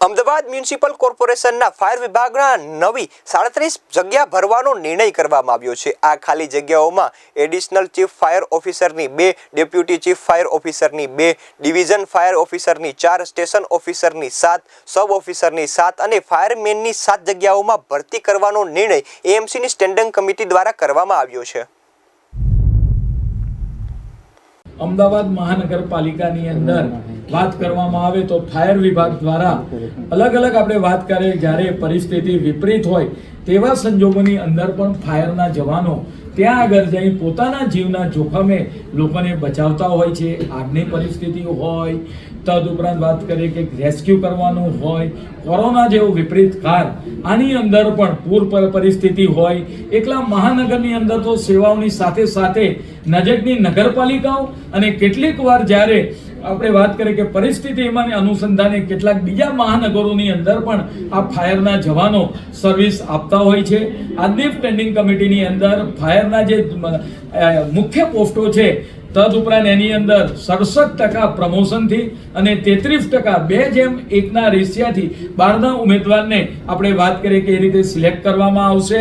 Ahmedabad municipal કોર્પોરેશનના fire વિભાગના નવી સાડત્રીસ જગ્યા ભરવાનો નિર્ણય કરવામાં આવ્યો છે. આ ખાલી જગ્યાઓમાં એડિશનલ ચીફ ફાયર ઓફિસરની બે, ડેપ્યુટી ચીફ ફાયર ઓફિસરની બે, ડિવિઝન ફાયર ઓફિસરની ચાર, સ્ટેશન ઓફિસરની સાત, સબ ઓફિસરની સાત અને ફાયરમેનની સાત જગ્યાઓમાં ભરતી કરવાનો નિર્ણય એએમસીની સ્ટેન્ડિંગ કમિટી દ્વારા કરવામાં આવ્યો છે. અમદાવાદ મહાનગરપાલિકાની અંદર વાત કરવામાં આવે તો ફાયર વિભાગ દ્વારા અલગ અલગ આપણે વાત કરીએ જ્યારે પરિસ્થિતિ વિપરીત હોય તેવા સંજોગોની અંદર પણ ફાયરના જવાનો ત્યાં આગળ જઈ પોતાના જીવના જોખમે લોકોને બચાવતા હોય છે, આગની પરિસ્થિતિ હોય તદુપરાંત વાત કરીએ કે રેસ્ક્યુ કરવાનું હોય, કોરોના જેવો વિપરીત કાળ, આની અંદર પણ પર પરિસ્થિતિ હોય, એકલા મહાનગરની અંદર તો સેવાઓની સાથે સાથે નજીકની નગરપાલિકાઓ અને કેટલીક વાર જ્યારે આપણે વાત કરીએ કે પરિસ્થિતિમાં અનુસંધાને કેટલાક બીજા મહાનગરોની અંદર પણ આ ફાયરના જવાનો સર્વિસ આપતા હોય છે. આજની સ્ટેન્ડિંગ કમિટીની અંદર ફાયરના જે મુખ્ય પોસ્ટો છે, તદુપરાંત એની અંદર સડસઠ ટકા પ્રમોશનથી અને તેત્રીસ ટકા બે જેમ એકના રેશિયાથી બહારના ઉમેદવારને આપણે વાત કરીએ કે એ રીતે સિલેક્ટ કરવામાં આવશે.